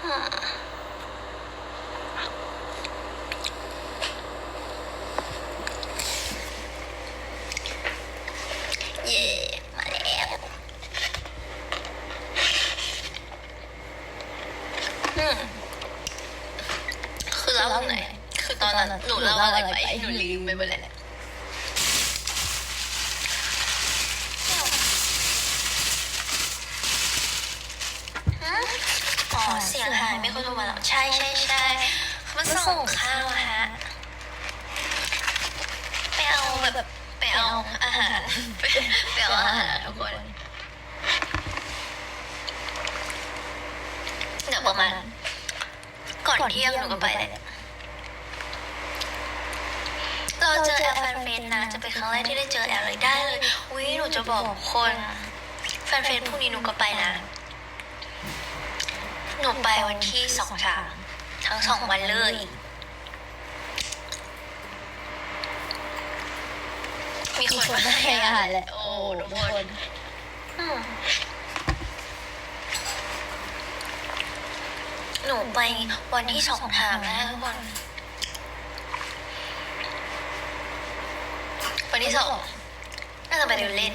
เย่มาแล้วอืมคือเล่าไหนอยคือตอนนั้นหนูเล่าอะไรไปหนูลืมไปหมดเลยแหละฮะอ๋อเสียงหายไม่คนโทรมาแล้วใช่ใช่ใช่เขามาส่งข้าวอะฮะ ไปเอาแบบไปเอาอาหาร ไปไปเอาอาหารทุกคนเดี๋ยวประมาณ ก่อนเที่ยงหนูก็ไปเลยเราเจอแอลแฟนเฟนนะจะเป็นครั้งแรกที่ได้เจอแอลเลยได้เลยอุ้ยหนูจะบอกคนแฟนเฟนพรุ่งนี้หนูก็ไปนะ หนูไปวันที่สองสามทั้งสองวันเลยมีคนมาให้อาหารแหละโอ้ทุกคนอืม หนูไปวันที่สองถามนะทุกคนวันที่สองน่าจะไปเดินเล่น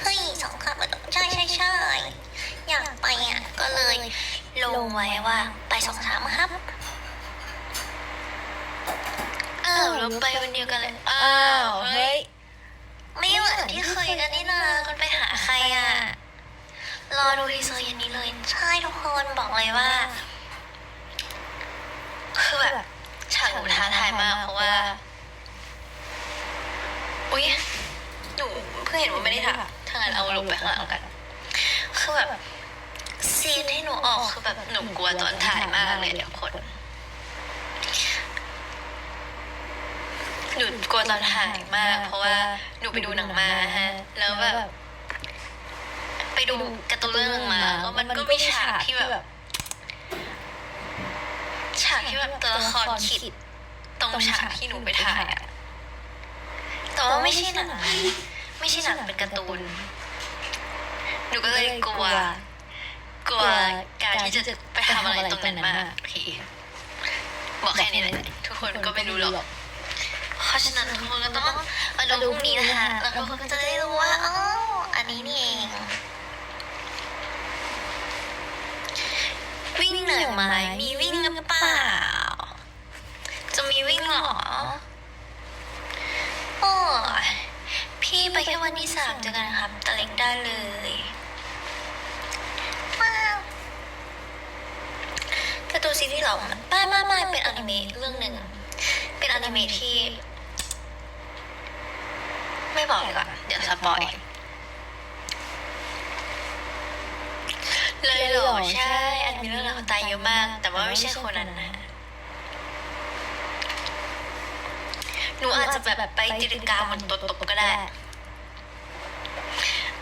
เฮ้ยสองคำมันใช่ใช่ใช่อยากไปอะ ก็เลยลงไว้ว่าไปสองสามครับ อ้าวเราไปวันเดียวกันเลย อ้าว เฮ้ย ไม่เหมือนที่เคยกันนี่นาคนไปหาใครอะ รอดูทีเซอร์เย็นนี้เลย ใช่ทุกคนบอกเลยว่า คือแบบฉากหนูท้าทายมากเพราะว่า อุ๊ยหนูเพิ่งเห็นว่าไม่ได้ถ่ายถ้างั้นเอาลงไปข้างหลังกัน คือแบบซีนที่หนูออกคือแบบหนูกลัวตอนถ่ายมากเลยทุกคน หนูกลัวตอนถ่ายมาก เพราะว่าหนูไปดูหนังมาฮะ แล้วแบบไปดูการ์ตูนเรื่องหนึงมาแล้วมันก็มีฉากที่แบบฉากที่แบบตัวละครขิดตรงฉากที่หนูไปถ่ายอะแต่ว่าไม่ใช่หนังไม่ใช่หนังเป็นการ์ตูน หนูก็เลยกลัว กลัวการที่จะไปทำอะไรตรงนั้นมากโอเคบอกแค่นี้แหละทุกคนก็ไม่รู้หรอก เพราะฉะนั้นทุกคนก็ต้องมาดูพรุ่งนี้นะคะแล้วทุกคนก็จะได้รู้ว่าอ๋ออันนี้นี่เองวิ่งเหนื่อยไหมมีวิ่งหรือเปล่า จะมีวิ่งเหรอโอ้ยพี่ไปแค่วันที่สามเจอกันครับตะเล็กได้เลยว้าวการ์ตูนซีรีส์เหรอไม่ไม่ไม่เป็นอนิเมะเรื่องหนึ่ง เป็นอนิเมะที่ ไม่บอกดีกว่าเดี๋ยวสปอยเลยเหรอใช่อนิเมะเรื่องราวคนตายเยอะมาก แต่ว่าไม่ใช่คนนั้นนะหนูอาจจะแบบไปตีลังกาบนโต๊ะตบก็ได้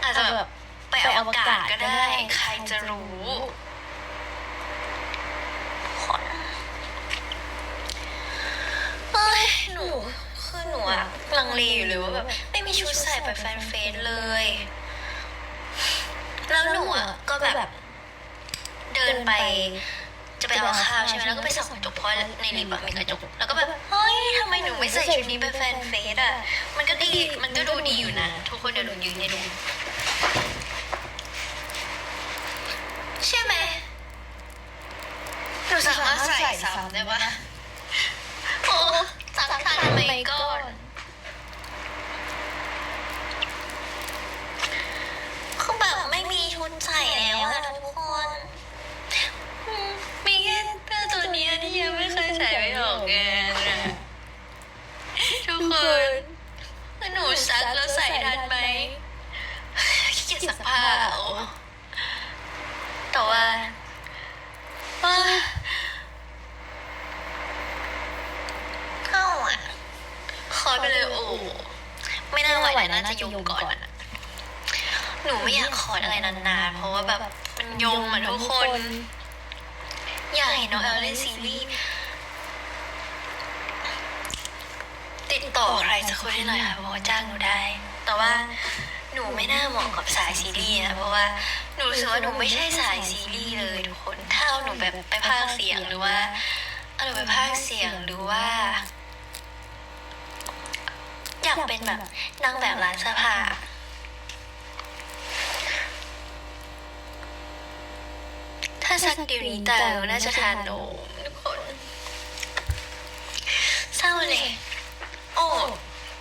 อาจจะแบบไปอวกาศก็ได้ ใครจะรู้คน หนูคือหนูอะลังเลอยู่เลยว่าแบบไม่มีชุดใส่ไปแฟนเฟสเลย แล้วหนูอะก็แบบ เดินไป จะไปเอาข้าวใช่ไหมแล้วก็ไปส่องกระจกเพราะในลิฟต์อะมีกระจก แล้วก็แบบเฮ้ยทำไมหนูไม่ใส่ชุดนี้ไปแฟนเฟสอะมันก็ดีมันก็ดูดีอยู่นะทุกคนเดี๋ยวหนูยืนให้ดูใช่ไหมหนูสามารถใส่ซ้ำได้ปะโอ้สักทันไหมก่อน คือแบบไม่มีชุดใส่แล้วอะทุกคนอืมมีแค่เสื้อตัวเนี้ยที่ยังไม่เคยใส่ไปออกงานอะทุกคนแล้วหนูซักแล้วใส่ทันไหมขี้เกียจซักผ้าโอ้แต่ว่าเอ้ยเข้าอะคอยไปเลยโอ้ ไม่น่าไหวนะน่าจะยมก่อนอะหนูไม่อยากคอร์ดอะไรนานๆเพราะว่าแบบมันยงอะทุกคน อยากเห็นน้องแอลเล่นซีรีส์ติดต่อใครสักคนให้หน่อยค่ะเพราะว่าจ้างหนูได้ แต่ว่าหนูไม่ไม่น่าเหมาะกับสายซีรีส์นะเพราะว่าหนูรู้สึกว่าหนูไม่ใช่สายซีรีส์เลยทุกคนถ้าเอาหนูแบบไปพากย์เสียงหรือว่าเอาหนูไปพากย์เสียงหรือว่า อยากเป็นแบบนางแบบร้านเสื้อผ้าถ้าสักเดี๋ยวนี้ต่เราน่าจะทานนมทุกคนเศร้าเลยโอ้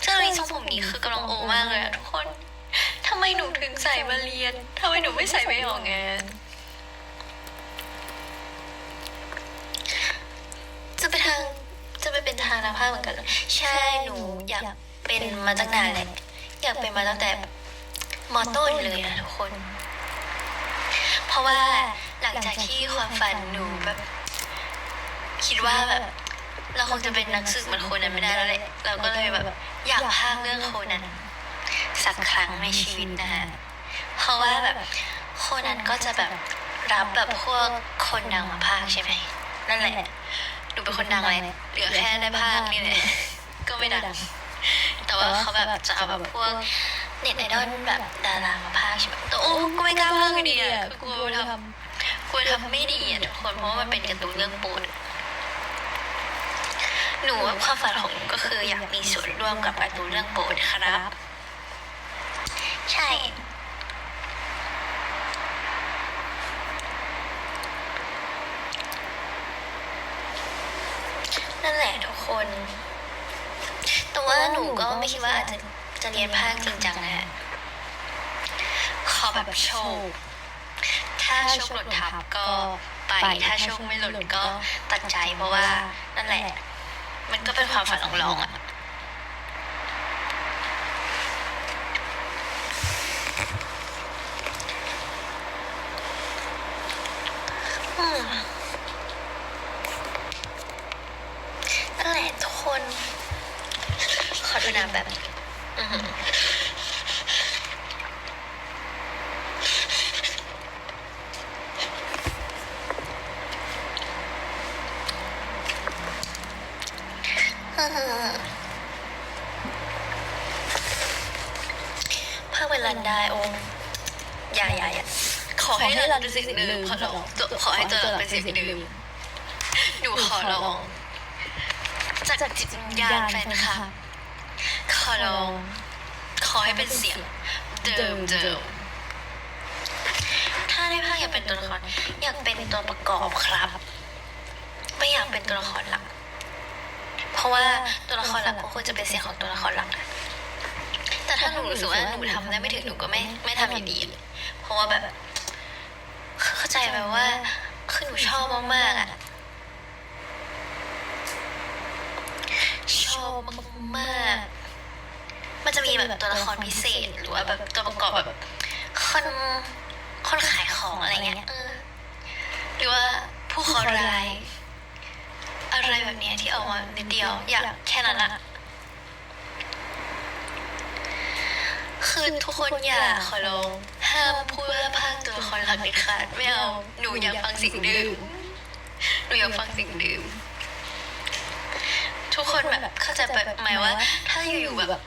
เจ้าลีทรงผมนี้คือกำลังโอมากเลยอะทุกคนทำไมหนูถึงใส่มาเรียนทำไมหนูไม่ใส่ไปออกงานจะไปทางจะไปเป็นทางนักภาพเหมือนกันเหรอใช่หนูอยาก เป็นมาตั้งนานแหละอยากเป็นมาตั้งแต่มอต้นเลยนะทุกคน เพราะว่าหลังจากที่ความฝันหนูแบบคิดว่าแบบเราคงจะเป็นนักสืบเหมือนโคนนั้นไม่ได้แล้วแหละเราก็เลยแบบอยากพากเรื่องโคนันสักครั้งในชีวิตนะฮะเพราะว่าแบบโคนันก็จะแบบรับแบบพวกคนดังมาพากใช่ไหมนั่นแหละหนูเป็นคนดังเลยเหลือแค่ได้พากนี่แหละก็ไม่ดัง แต่ว่าเขาแบบจะเอาแบบพวกเน็ตไอดอลแบบดารามาพากย์ใช่ไหมแต่โอ้ก็ไม่กล้าพากย์อยู่ดีอะคือกลัวทำกลัวทำไม่ดีอะทุกคนเพราะว่ามันเป็นการ์ตูนเรื่องโปรดหนูว่าความฝันของหนูก็คืออยากมีส่วนร่วมกับการ์ตูนเรื่องโปรดครับ ใช่ นั่นแหละทุกคน แต่ว่าหนูก็ ไม่คิดว่าอาจจะจะเรียนภาคจริงจังนะฮะขอแบบโชค ถ้าโชคหลุดทับก็ไปถ้าโชคไม่หลุดก็ตัดใจเพราะว่านั่นแหละ มันก็เป็นความฝันของเราอะอืมนั่นแหละทุกคน ขอดูน้ำแบบอือหืออื้อหือ ภาคเวลาได้โอ้อย่าอย่าอย่าขอให้เราเป็นสิ่งเดิมขอร้องขอให้ตัวเราเป็นสิ่งเดิมหนูขอร้องจากจิตวิญญาณแฟนคลับขอร้องขอให้เป็นเสียง เดิมเดิมถ้าได้ภาคอยากเป็นตัวละครอยากเป็นตัวประกอบครับ ไม่อยากเป็นตัวละครหลักเพ ราะว่าตัวละครหลักก็ควรจะเป็นเสียงของตัวละครหลักนะแต่ถ้าหนูรู้สึกว่าหนูทำได้ไม่ถึงหนูก็ไม่ไม่ทำอยู่ดี เพราะว่าแบบ เข้าใจไหมว่าคือหนูชอบมากๆอะชอบมากๆมันจะมีแบบตัวละครพิเศษ หรือว่าแบบตัวประกอบแบบคนคนขายของอะไรเงี้ยเออหรือว่าผู้เคอร้าย อะไรแบบเนี้ยที่เอามานิดเดียว อยากแค่นั้นอะคือทุกคนอย่าขอร้องห้ามพูดว่าภาคตัวละครหลักเด็ดขาดไม่เอาหนูอยากฟังเสิ่งดื่มหนูอยากฟังเสิ่งดื่ม ทุกคนแบบเข้าใจแบบหมายว่า ถ้าอยู่ๆแบบ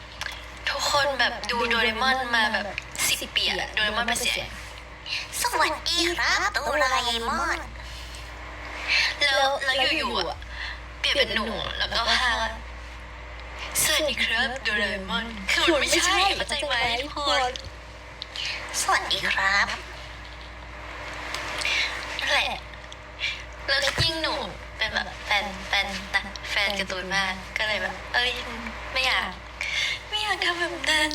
ทุกคนแบบดูโดเรมอนมาแบบสิบปีอะโดเรมอนเป็นเสียงสวัสดีครับโดราเอมอนแล้วแล้วอยู่ๆอะเป ลี่ยนเป็นหนูแล้วก็พาสวัสดีครับโดราเอมอนคือมันไม่ใช่เข้าใจไหมทุกคนสวัสดีครับนั่นแหละแล้วยิ่งหนูเป็นแบบแฟนแฟนนะแฟนการ์ตูนมากก็เลยแบบ เอ้ยไม่อยาก ไม่อยากทำแบบนั้น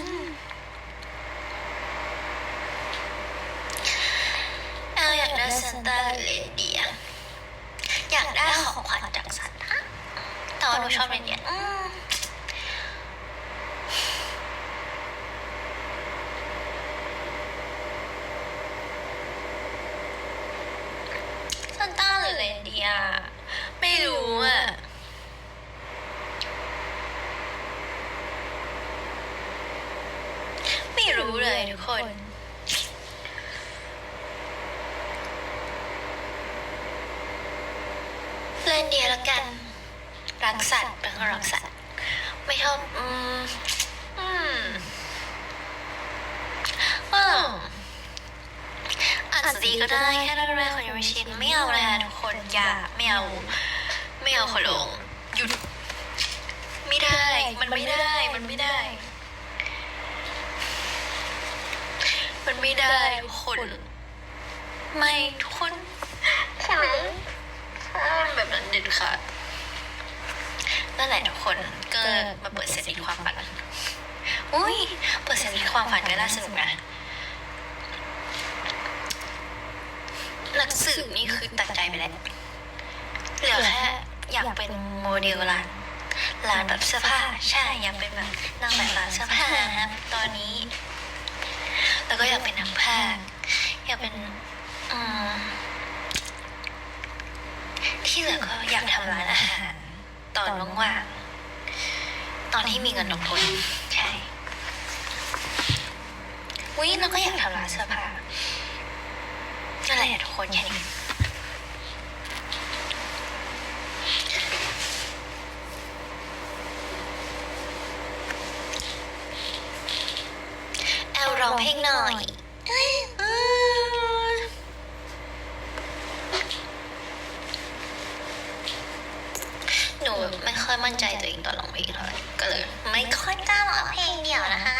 เอาอยากได้ซานต้าหรือเลเดียอยากได้ของขวัญจากซานต้า แต่ว่าหนูชอบเลเดียอืมซานต้าหรือเลเดียไม่รู้อะ ไม่รู้เลยทุกคน เล่นเดียแล้วกัน รักสัตว์เป็นคนรักสัตว์ ไม่ชอบ อืม อืม ซีก็ได้แค่นั้นแรกของยังไม่ชินไม่เอาเลยค่ะทุกคนอย่า ไม่เอา ไม่เอาขอลงหยุด ไม่ได้ มันไม่ได้ มันไม่ได้ มันไม่ได้ทุกคน ไม่ทุกคนขอร้องห้ามแบบนั้นเด็ดขาดนั่นแหละทุกคนก็มาเปิดเสรีความฝันอุ้ยเปิดเสรีความฝันก็น่าสนุกนะนักสืบนี่คือตัดใจไปแล้ว เหลือแค่อยากเป็นโมเดลร้านร้านแบบเสื้อผ้าใช่อยากเป็นแบบนางแบบร้านเสื้อผ้าครับตอนนี้ แล้วก็อยากเป็นนักพากย์อยากเป็นอืมที่เหลือก็อยากทำร้านอาหารตอนว่างๆตอนที่มีเงินลงทุนใช่วิเราก็อยากทำร้านเสื้อผ้านั่นแหละทุกคนแค่นี้แอลร้ องเพลงหน่อยอืมหนูไม่ค่อยมั่นใจตัวเองตอนร้องเพลงเท่าไหร่ก็เลยไม่ค่อยกล้าร้องเพลงเดี่ยวนะคะ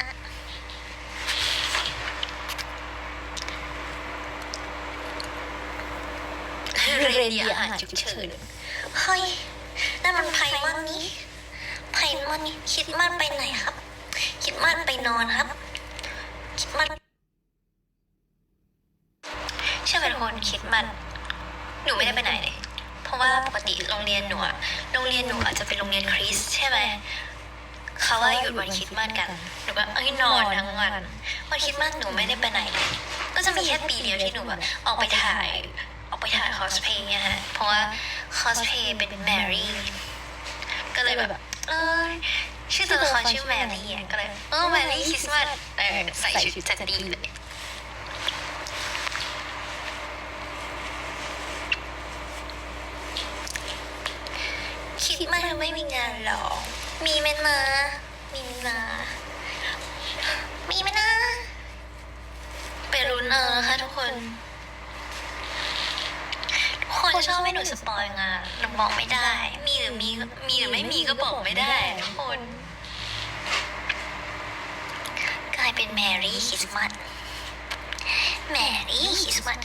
เรนเดียอาหารฉุกเฉินเฮ้ยนั่นมันไพมันนี่ไพมันนี่คิดมันไปไหนครับ คิดมันไปนอนครับ คิดมันเชื่อไหมทุกคนคิดมัน หนูไม่ได้ไปไหนเลย เพราะว่าปก ติโรงเรียนหนูอะโรงเรียนหนูอาจจะเป็นโรงเรียนคริสต์ใช่ไหมเขาว่าหยุดวันคริดมาสกันหนูก็เอ้ยนอนทั้งวันวันคริดมาสหนูไม่ได้ไปไหนเลยก็จะมีแค่ปีเดียวที่หนูแบบออกไปถ่ายออกไปถ่ายคอสเพลย์เนี่ยฮะเพราะว่าคอสเพลย์เป็นแมรี่ก็เลยแบบเออชื่อตัวละครชื่อแมรี่อะก็เลยเออแมรี่คริสต์มาสเออใส่ชุดจัดดีเลย คิดมาไม่มีงานหรอ มีไหมนะ มีไหมนะ มีไหมนะ ไปรุ้นเอานะคะทุกคน ทุกคนชอบให้หนูสปอยงานหนูบอกไม่ได้ มีหรือมีมีหรือไม่มีก็บอกไม่ได้ทุกคน กลายเป็นแมรี่คริสต์มาสแมรี่คริสต์มาส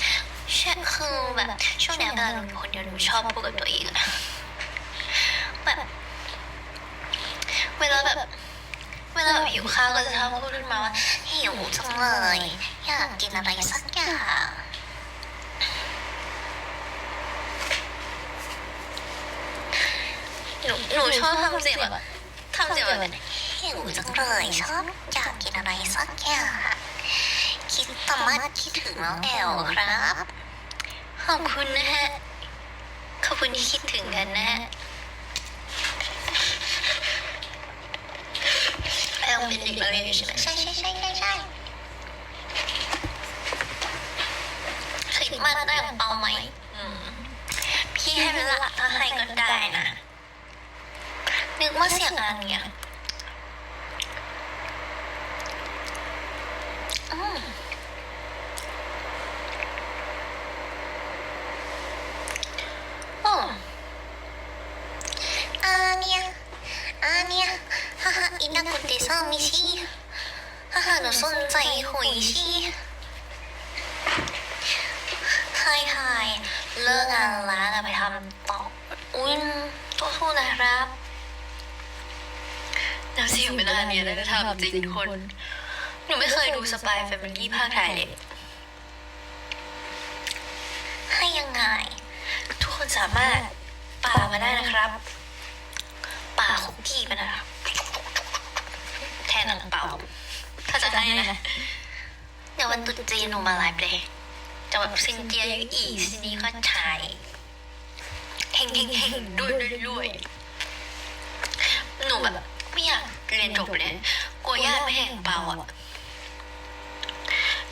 ใช่คือแบบช่วงนี้เวลาหนูอยู่คนเดียวหนูชอบพูดกับตัวเองอะ แบบ เวลาแบบ เวลาแบบหิวข้าวก็จะชอบพูดขึ้นมาว่าหิวจังเลยอยากกินอะไรสักอย่างหนูหนูชอบทำเสียงแบบทำเสียงแบบหิวจังเลยชอบอยากกินอะไรสักอย่างคิดตมัดคิดถึงน้องแอลครับ ขอบคุณนะฮะ ขอบคุณที่คิดถึงกันนะฮะ แอลเป็นเด็กนักเรียนอยู่ใช่ไหมใช่ใช่ใช่ใช่ใช่คริดมาสได้ของเปาไหมอืมพี่ให้เวลาถ้าให้ก็ได้นะ นึกว่าเสียงอะไรเนี่ยอืมำเสียงเวลาเนี้ยนะทำจริงทุกคน หนูไม่เคยดูสปายแฟมิลี่ภาคไทยเลยให้ยังไง ทุกคนสามารถป่ามาได้นะครับ ป่าคุกกี้มันนะครับแทนอังเปาถ้าจะให้นะเดี๋ยววันตรุษจีนหนูมาไลฟ์เลยจะแบบซินเจียยูอีซินนี้ก็ชายเฮงเฮงเฮงด้วยด้วยด้วยหนูแบบไม่อยาก เรียนจบเลยกลัวญาติไม่ให้อังเปาอะ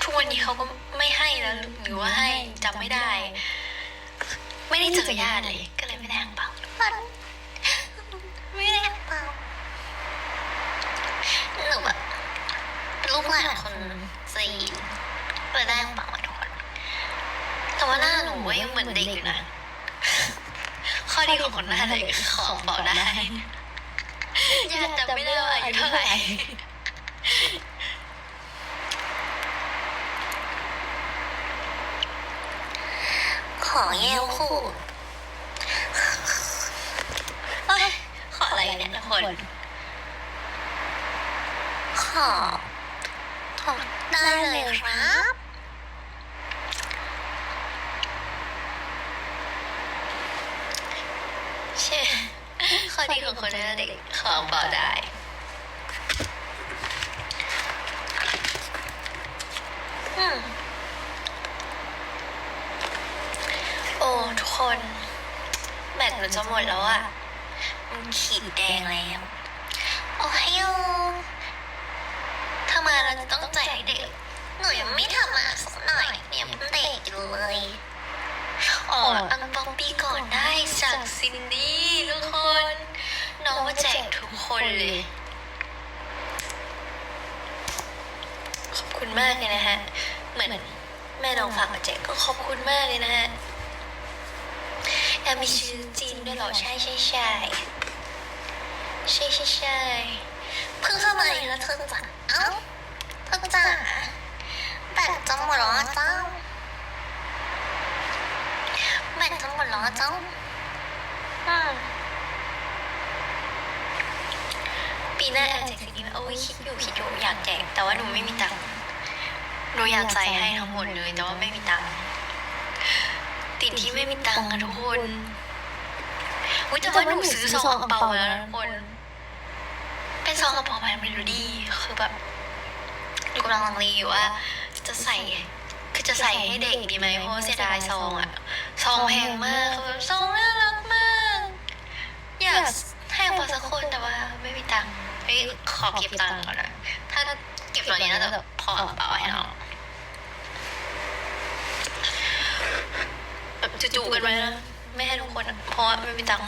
ทุกวันนี้เขาก็ไม่ให้แล้วหรือว่าให้จำไม่ได้ ไม่ได้เจอญาติเลย ก็เลยไม่ได้อังเปาไม่ได้อังเปาหนูแบบเป็นลูกหลานคนจีนเลยได้อังเปามาทุกคนแต่ว่าหน้าหนูก็ยังเหมือนเด็กอยู่นะข้อดีของคนหน้าเด็กคือของเบาได้ ยากแต่ไม่ได้ว่าอายุเท่าไหร่ ขอแย้วคู่เอ้ยขออะไรเนี่ยทุกคน ขอขอได้เลยครับ ใช่ข้อดีของ คนหน้าเด็กของเบาได้อืมโอ้ทุกคนแบตหนูจะหมดแล้วอะ มันขีดแดงแล้ว โอ้ยถ้ามาเราจะต้องจ่ายให้เด็ก หนูยังไม่ทำมาสักหน่อยยังเป็นเด็กอยู่เลยอ๋ออังปองปีก่อนได้จากซินดี้ทุกคน น้องมาแจกทุกคนเลย ขอบคุณมากเลยนะฮะ เหมือนแม่น้องฝากมาแจกก็ขอบคุณมากเลยนะฮะแอบมีชื่อจีนด้วยเหรอใช่ใช่ใช่ใช่ใช่ใช่เพิ่งเข้ามาเองแล้วเธอจ๋าเอ้าเธอจ๋าแบตจะหมดแล้วเจ้าแบตจะหมดแล้วเจ้าอืม ปีหน้าแอบแจกสิ่งนี้ไหมโอ้ยคิดอยู่คิดอยู่อยากแจกแต่ว่าหนูไม่มีตังค์หนูอยากใส่ให้ทั้งหมดเลยแต่ว่าไม่มีตังค์ติดที่ไม่มีตังค์อะทุกคนอุ้ยแต่ว่าหนูซื้อซองอังเปามาแล้วนะทุกคนเป็นซองอังเปาแบบเมโลดี้คือแบบหนูกำลังลังเลอยู่ว่า จะใส่คือจะใส่ให้เด็กดีไหมเพราะว่าเสียดายซองอะซองแพงมากคือแบบซองน่ารักมาก อยากให้พอสักคนแต่ว่าไม่มีตังค์ เฮ้ยขอเก็บตังค์ก่อนนะถ้าเก็บตอนนี้น่าจะพออังเปาให้น้องแบบจู่ๆกันไว้นะไม่ให้ทุกคนอะเพราะว่าไม่มีตังค์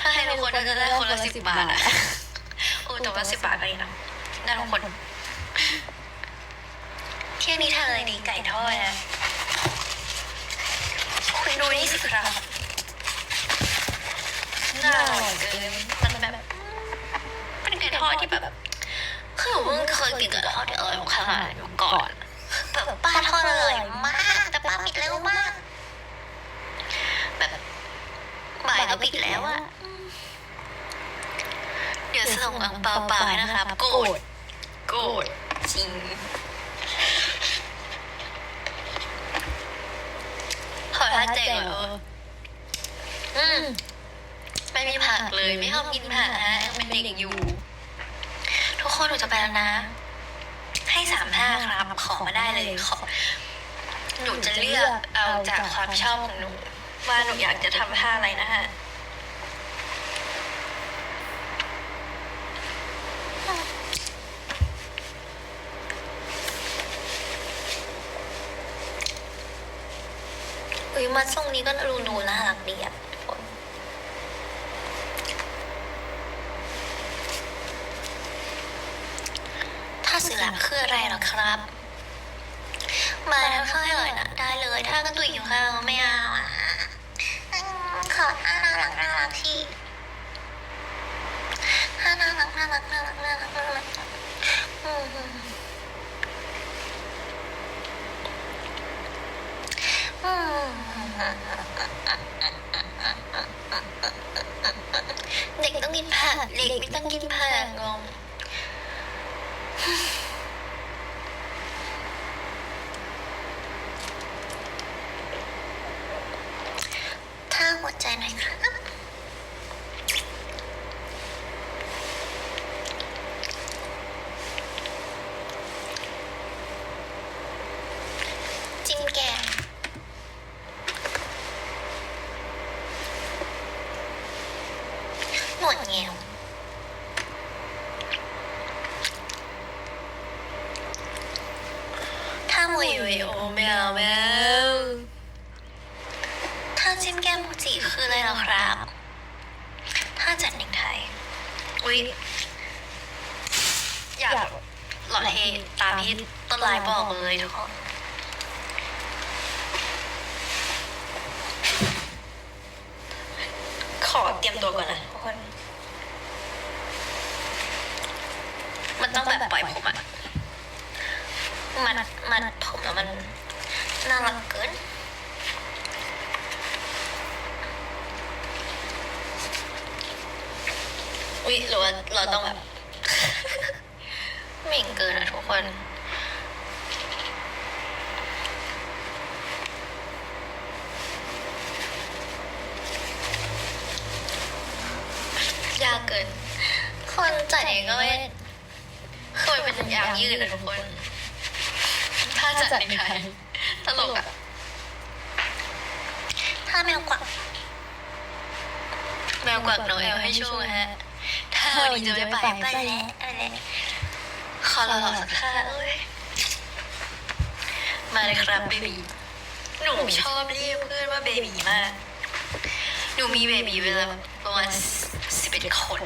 ถ้าให้ทุกคนก็จะได้คนละสิบบาทอะโอ้แต่ว่าสิบบาทก็ดีนะได้ทุกคนเที่ยงนี้ทานอะไรดีไก่ทอดนะคุณดูนี่สิครับน่าอร่อยเกิน มันแบบเป็นไก่ทอดที่แบบคือหนูเพิ่งเคยกินไก่ทอดที่อร่อยขนาดนี้มาก่อนแบบป้าทอดอร่อยมาก แต่ป้าปิดเร็วมาก แบบบ่ายก็ปิดแล้วอะเดี๋ยวส่งอังเปาเปล่าให้นะครับโกรธโกรธจริงขอท่าแจกเหรออืมไม่มีผักเลยไม่ชอบกินผักฮะยังเป็นเด็กอยู่ ทุกคนหนูจะไปแล้วนะ ให้สามห้าครับ ขอมาได้เลยขอหนูจะเลือกเอาจากความชอบของหนู ว่าหนูอยากจะทำท่าอะไรนะฮะอุ้ยมาทรงนี้ก็ดูดูน่ารักดีอะทุกคนถ้าสื่อหลักคืออะไรหรอครับ มาทานข้าวให้หน่อยนะได้เลย ถ้ากันตุยหิวข้าวไม่เอาขอน่ารักน่ารักที่น่ารักน่ารักน่ารักน่ารักน่ารักอืมเด็กต้องกินผักเด็กไม่ต้องกินผักงง ถ้าหัวใจหน่อยครับ จิ้มแกงหนวดแงวถ้ามวยเวยโอแมวแมวถ้าจิ้มแก้มโมจิคืออะไรหรอครับ ถ้าจัดเน็กไทย อุ๊ย อยากหล่อเทตามที่ต้นลายบอกเลยทุกคน อเตรียมตัวก่อนนะทุกคน มันต้อง แบบปล่อยผมอะมันมันผมแล้วมันน่ารักเกินอุ๊ยหรือว่าเราต้องแบบเหม่งเกินอะทุกคนยากเกิน คนจัดเองก็ไม่ เคยเป็นยางยืดอะทุกคน ถ้าจัดในไทยตลกอะถ้าแมวกวักแมวกวักน้องแอลให้โชว์ฮะ ถ้าวันนี้จะไม่ไปไปแล้วอะไรขอรอสักท่าเอ้ยมาเลยครับเบบีหนูชอบเรียกเพื่อนว่าเบบีมาก หนูมีเบบีเวลาประมาณสิบเอ็ดคน